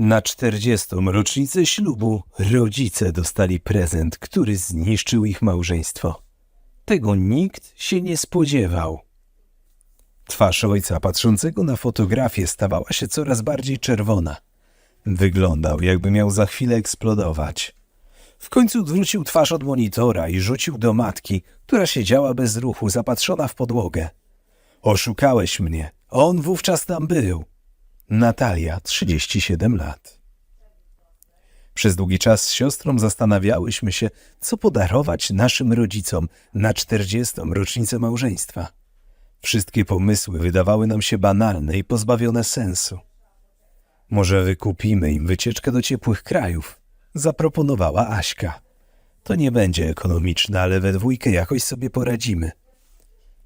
Na 40. rocznicę ślubu rodzice dostali prezent, który zniszczył ich małżeństwo. Tego nikt się nie spodziewał. Twarz ojca patrzącego na fotografię stawała się coraz bardziej czerwona. Wyglądał, jakby miał za chwilę eksplodować. W końcu odwrócił twarz od monitora i rzucił do matki, która siedziała bez ruchu, zapatrzona w podłogę. Oszukałeś mnie. On wówczas tam był. Natalia, 37 lat. Przez długi czas z siostrą zastanawiałyśmy się, co podarować naszym rodzicom na 40. rocznicę małżeństwa. Wszystkie pomysły wydawały nam się banalne i pozbawione sensu. Może wykupimy im wycieczkę do ciepłych krajów, zaproponowała Aśka. To nie będzie ekonomiczne, ale we dwójkę jakoś sobie poradzimy.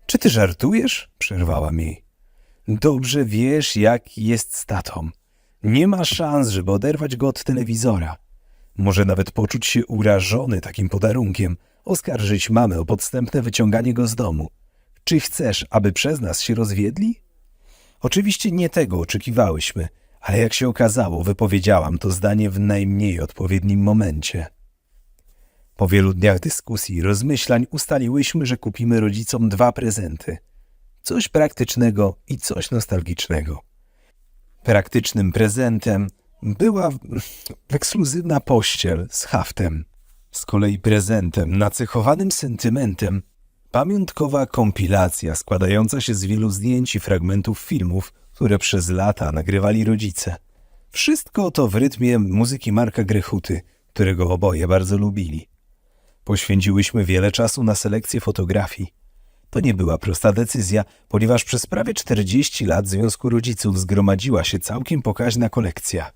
Czy ty żartujesz? przerwałam jej. Dobrze wiesz, jak jest z tatą. Nie ma szans, żeby oderwać go od telewizora. Może nawet poczuć się urażony takim podarunkiem, oskarżyć mamę o podstępne wyciąganie go z domu. Czy chcesz, aby przez nas się rozwiedli? Oczywiście nie tego oczekiwałyśmy, ale jak się okazało, wypowiedziałam to zdanie w najmniej odpowiednim momencie. Po wielu dniach dyskusji i rozmyślań ustaliłyśmy, że kupimy rodzicom dwa prezenty. Coś praktycznego i coś nostalgicznego. Praktycznym prezentem była ekskluzywna pościel z haftem. Z kolei prezentem nacechowanym sentymentem pamiątkowa kompilacja składająca się z wielu zdjęć i fragmentów filmów, które przez lata nagrywali rodzice. Wszystko to w rytmie muzyki Marka Grechuty, którego oboje bardzo lubili. Poświęciłyśmy wiele czasu na selekcję fotografii. To nie była prosta decyzja, ponieważ przez prawie 40 lat Związku Rodziców zgromadziła się całkiem pokaźna kolekcja.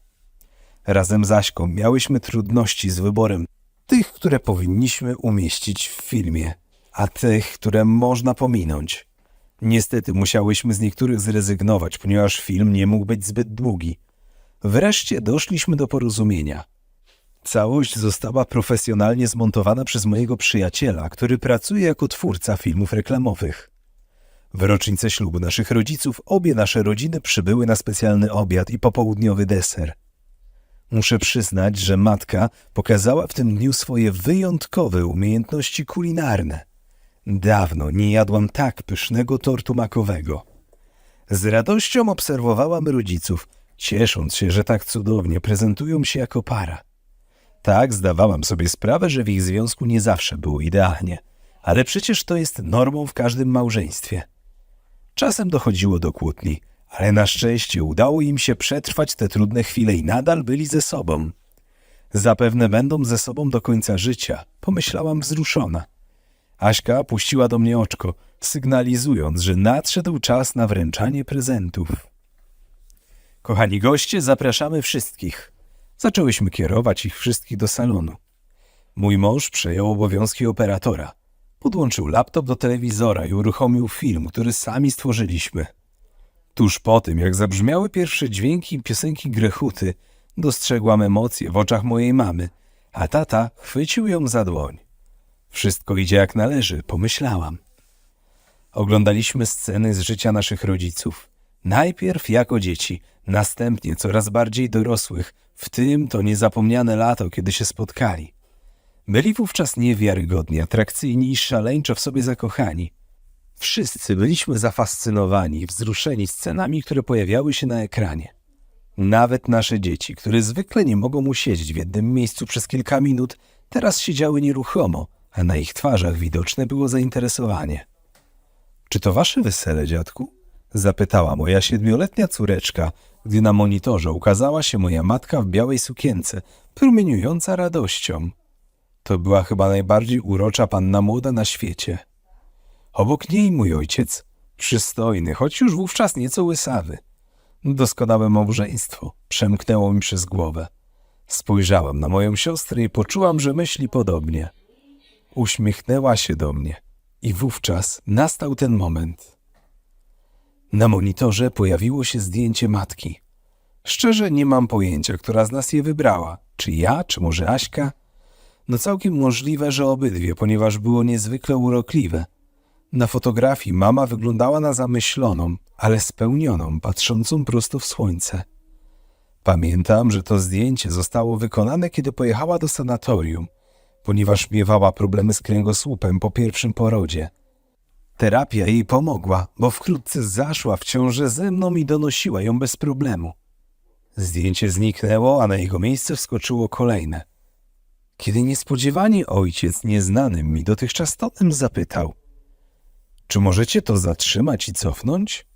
Razem z Aśką miałyśmy trudności z wyborem tych, które powinniśmy umieścić w filmie, a tych, które można pominąć. Niestety musiałyśmy z niektórych zrezygnować, ponieważ film nie mógł być zbyt długi. Wreszcie doszliśmy do porozumienia. Całość została profesjonalnie zmontowana przez mojego przyjaciela, który pracuje jako twórca filmów reklamowych. W rocznicę ślubu naszych rodziców obie nasze rodziny przybyły na specjalny obiad i popołudniowy deser. Muszę przyznać, że matka pokazała w tym dniu swoje wyjątkowe umiejętności kulinarne. Dawno nie jadłam tak pysznego tortu makowego. Z radością obserwowałam rodziców, ciesząc się, że tak cudownie prezentują się jako para. Tak, zdawałam sobie sprawę, że w ich związku nie zawsze było idealnie, ale przecież to jest normą w każdym małżeństwie. Czasem dochodziło do kłótni, ale na szczęście udało im się przetrwać te trudne chwile i nadal byli ze sobą. Zapewne będą ze sobą do końca życia, pomyślałam wzruszona. Aśka puściła do mnie oczko, sygnalizując, że nadszedł czas na wręczanie prezentów. Kochani goście, zapraszamy wszystkich. Zaczęłyśmy kierować ich wszystkich do salonu. Mój mąż przejął obowiązki operatora. Podłączył laptop do telewizora i uruchomił film, który sami stworzyliśmy. Tuż po tym, jak zabrzmiały pierwsze dźwięki piosenki Grechuty, dostrzegłam emocje w oczach mojej mamy, a tata chwycił ją za dłoń. Wszystko idzie jak należy, pomyślałam. Oglądaliśmy sceny z życia naszych rodziców. Najpierw jako dzieci, następnie coraz bardziej dorosłych, w tym to niezapomniane lato, kiedy się spotkali. Byli wówczas niewiarygodnie atrakcyjni i szaleńczo w sobie zakochani. Wszyscy byliśmy zafascynowani, wzruszeni scenami, które pojawiały się na ekranie. Nawet nasze dzieci, które zwykle nie mogą usiedzieć w jednym miejscu przez kilka minut, teraz siedziały nieruchomo, a na ich twarzach widoczne było zainteresowanie. Czy to wasze wesele, dziadku? Zapytała moja siedmioletnia córeczka, gdy na monitorze ukazała się moja matka w białej sukience, promieniująca radością. To była chyba najbardziej urocza panna młoda na świecie. Obok niej mój ojciec, przystojny, choć już wówczas nieco łysawy. Doskonałe małżeństwo przemknęło mi przez głowę. Spojrzałam na moją siostrę i poczułam, że myśli podobnie. Uśmiechnęła się do mnie i wówczas nastał ten moment. Na monitorze pojawiło się zdjęcie matki. Szczerze nie mam pojęcia, która z nas je wybrała. Czy ja, czy może Aśka? No całkiem możliwe, że obydwie, ponieważ było niezwykle urokliwe. Na fotografii mama wyglądała na zamyśloną, ale spełnioną, patrzącą prosto w słońce. Pamiętam, że to zdjęcie zostało wykonane, kiedy pojechała do sanatorium, ponieważ miewała problemy z kręgosłupem po pierwszym porodzie. Terapia jej pomogła, bo wkrótce zaszła w ciążę ze mną i donosiła ją bez problemu. Zdjęcie zniknęło, a na jego miejsce wskoczyło kolejne. Kiedy niespodziewanie ojciec, nieznanym mi dotychczas tonem, zapytał: Czy możecie to zatrzymać i cofnąć?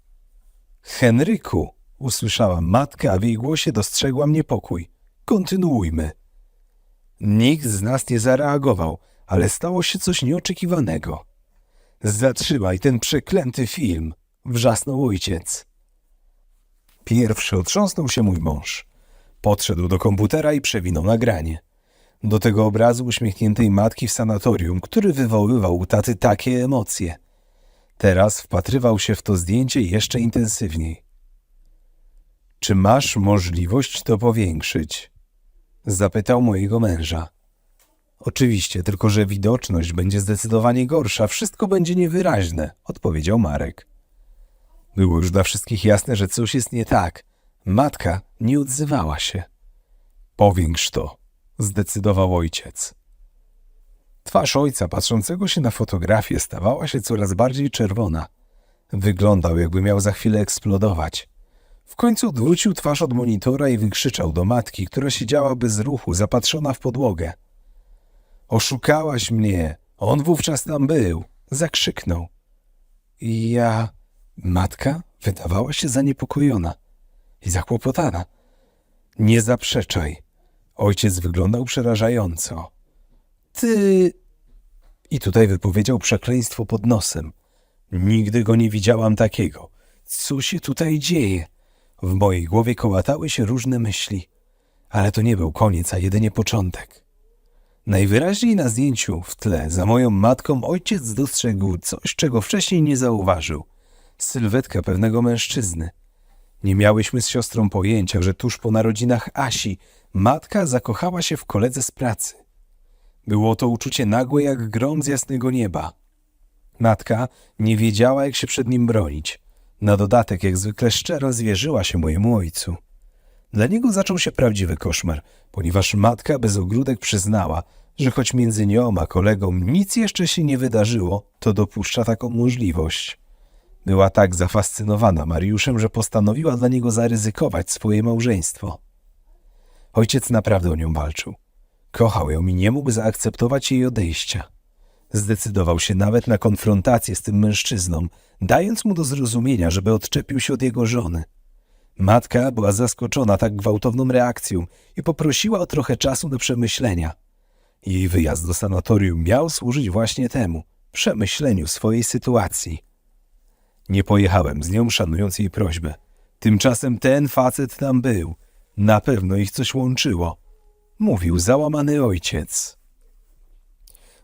Henryku, usłyszałam matkę, a w jej głosie dostrzegłam niepokój. Kontynuujmy. Nikt z nas nie zareagował, ale stało się coś nieoczekiwanego. Zatrzymaj ten przeklęty film, wrzasnął ojciec. Pierwszy otrząsnął się mój mąż. Podszedł do komputera i przewinął nagranie. Do tego obrazu uśmiechniętej matki w sanatorium, który wywoływał u taty takie emocje. Teraz wpatrywał się w to zdjęcie jeszcze intensywniej. Czy masz możliwość to powiększyć? Zapytał mojego męża. Oczywiście, tylko że widoczność będzie zdecydowanie gorsza, wszystko będzie niewyraźne, odpowiedział Marek. Było już dla wszystkich jasne, że coś jest nie tak. Matka nie odzywała się. Powiększ to, zdecydował ojciec. Twarz ojca, patrzącego się na fotografię, stawała się coraz bardziej czerwona. Wyglądał, jakby miał za chwilę eksplodować. W końcu odwrócił twarz od monitora i wykrzyczał do matki, która siedziała bez ruchu, zapatrzona w podłogę. Oszukałaś mnie! On wówczas tam był! Zakrzyknął. I ja... Matka wydawała się zaniepokojona i zakłopotana. Nie zaprzeczaj. Ojciec wyglądał przerażająco. Ty... I tutaj wypowiedział przekleństwo pod nosem. Nigdy go nie widziałam takiego. Co się tutaj dzieje? W mojej głowie kołatały się różne myśli. Ale to nie był koniec, a jedynie początek. Najwyraźniej na zdjęciu w tle za moją matką ojciec dostrzegł coś, czego wcześniej nie zauważył. Sylwetkę pewnego mężczyzny. Nie miałyśmy z siostrą pojęcia, że tuż po narodzinach Asi matka zakochała się w koledze z pracy. Było to uczucie nagłe jak grom z jasnego nieba. Matka nie wiedziała, jak się przed nim bronić. Na dodatek, jak zwykle szczero zwierzyła się mojemu ojcu. Dla niego zaczął się prawdziwy koszmar, ponieważ matka bez ogródek przyznała, że choć między nią a kolegą nic jeszcze się nie wydarzyło, to dopuszcza taką możliwość. Była tak zafascynowana Mariuszem, że postanowiła dla niego zaryzykować swoje małżeństwo. Ojciec naprawdę o nią walczył. Kochał ją i nie mógł zaakceptować jej odejścia. Zdecydował się nawet na konfrontację z tym mężczyzną, dając mu do zrozumienia, żeby odczepił się od jego żony. Matka była zaskoczona tak gwałtowną reakcją i poprosiła o trochę czasu do przemyślenia. Jej wyjazd do sanatorium miał służyć właśnie temu przemyśleniu swojej sytuacji. Nie pojechałem z nią, szanując jej prośbę. Tymczasem ten facet tam był. Na pewno ich coś łączyło. Mówił załamany ojciec.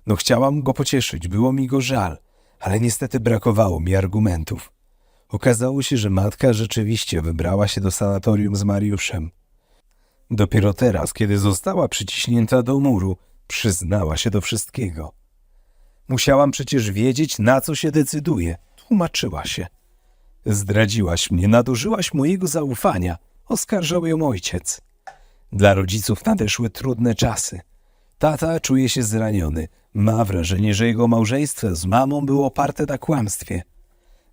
No chciałam go pocieszyć, było mi go żal, ale niestety brakowało mi argumentów. Okazało się, że matka rzeczywiście wybrała się do sanatorium z Mariuszem. Dopiero teraz, kiedy została przyciśnięta do muru, przyznała się do wszystkiego. Musiałam przecież wiedzieć, na co się decyduje, tłumaczyła się. Zdradziłaś mnie, nadużyłaś mojego zaufania, oskarżał ją ojciec. Dla rodziców nadeszły trudne czasy. Tata czuje się zraniony. Ma wrażenie, że jego małżeństwo z mamą było oparte na kłamstwie.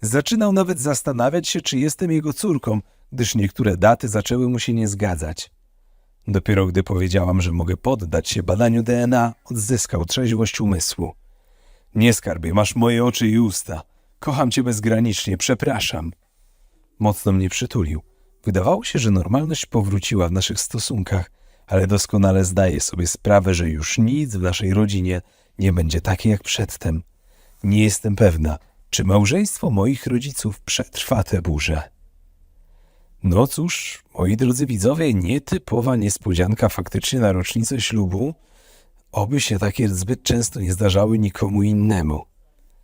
Zaczynał nawet zastanawiać się, czy jestem jego córką, gdyż niektóre daty zaczęły mu się nie zgadzać. Dopiero gdy powiedziałam, że mogę poddać się badaniu DNA, odzyskał trzeźwość umysłu. Nie skarbie, masz moje oczy i usta. Kocham cię bezgranicznie, przepraszam. Mocno mnie przytulił. Wydawało się, że normalność powróciła w naszych stosunkach, ale doskonale zdaję sobie sprawę, że już nic w naszej rodzinie nie będzie takie jak przedtem. Nie jestem pewna, czy małżeństwo moich rodziców przetrwa tę burzę. No cóż, moi drodzy widzowie, nietypowa niespodzianka faktycznie na rocznicę ślubu. Oby się takie zbyt często nie zdarzały nikomu innemu.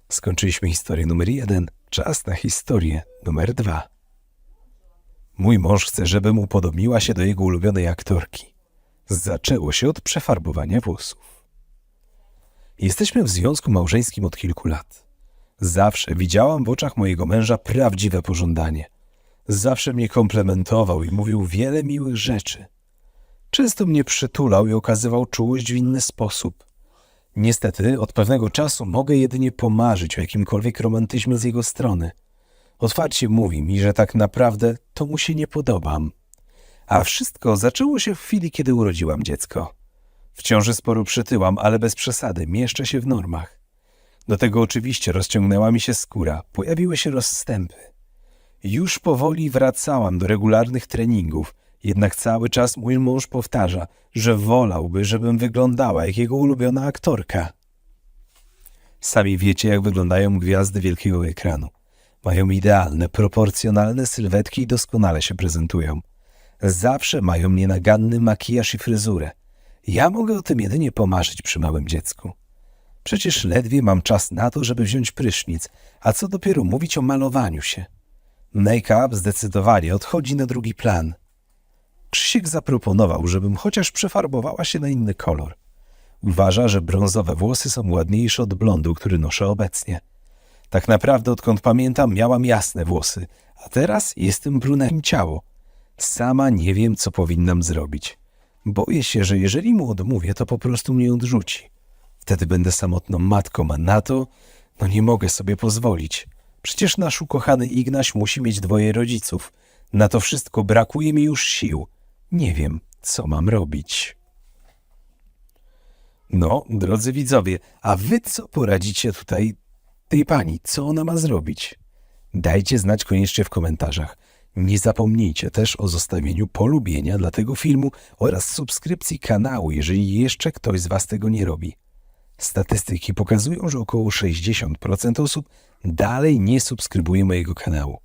Skończyliśmy historię numer jeden, czas na historię numer dwa. Mój mąż chce, żebym upodobniła się do jego ulubionej aktorki. Zaczęło się od przefarbowania włosów. Jesteśmy w związku małżeńskim od kilku lat. Zawsze widziałam w oczach mojego męża prawdziwe pożądanie. Zawsze mnie komplementował i mówił wiele miłych rzeczy. Często mnie przytulał i okazywał czułość w inny sposób. Niestety, od pewnego czasu mogę jedynie pomarzyć o jakimkolwiek romantyzmie z jego strony. Otwarcie mówi mi, że tak naprawdę to mu się nie podobam. A wszystko zaczęło się w chwili, kiedy urodziłam dziecko. W ciąży sporo przytyłam, ale bez przesady, mieszczę się w normach. Do tego oczywiście rozciągnęła mi się skóra, pojawiły się rozstępy. Już powoli wracałam do regularnych treningów, jednak cały czas mój mąż powtarza, że wolałby, żebym wyglądała jak jego ulubiona aktorka. Sami wiecie, jak wyglądają gwiazdy wielkiego ekranu. Mają idealne, proporcjonalne sylwetki i doskonale się prezentują. Zawsze mają nienaganny makijaż i fryzurę. Ja mogę o tym jedynie pomarzyć przy małym dziecku. Przecież ledwie mam czas na to, żeby wziąć prysznic, a co dopiero mówić o malowaniu się. Make-up zdecydowanie odchodzi na drugi plan. Krzysiek zaproponował, żebym chociaż przefarbowała się na inny kolor. Uważa, że brązowe włosy są ładniejsze od blondu, który noszę obecnie. Tak naprawdę, odkąd pamiętam, miałam jasne włosy, a teraz jestem brunetem ciało. Sama nie wiem, co powinnam zrobić. Boję się, że jeżeli mu odmówię, to po prostu mnie odrzuci. Wtedy będę samotną matką, a na to, no nie mogę sobie pozwolić. Przecież nasz ukochany Ignaś musi mieć dwoje rodziców. Na to wszystko brakuje mi już sił. Nie wiem, co mam robić. No, drodzy widzowie, a wy co poradzicie tutaj tej pani? Co ona ma zrobić? Dajcie znać koniecznie w komentarzach. Nie zapomnijcie też o zostawieniu polubienia dla tego filmu oraz subskrypcji kanału, jeżeli jeszcze ktoś z Was tego nie robi. Statystyki pokazują, że około 60% osób dalej nie subskrybuje mojego kanału.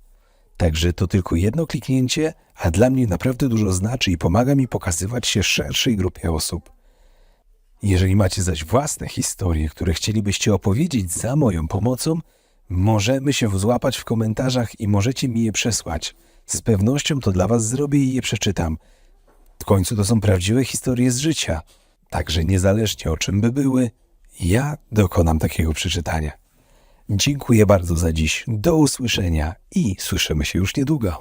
Także to tylko jedno kliknięcie, a dla mnie naprawdę dużo znaczy i pomaga mi pokazywać się szerszej grupie osób. Jeżeli macie zaś własne historie, które chcielibyście opowiedzieć za moją pomocą, możemy się złapać w komentarzach i możecie mi je przesłać. Z pewnością to dla Was zrobię i je przeczytam. W końcu to są prawdziwe historie z życia. Także niezależnie o czym by były, ja dokonam takiego przeczytania. Dziękuję bardzo za dziś. Do usłyszenia i słyszymy się już niedługo.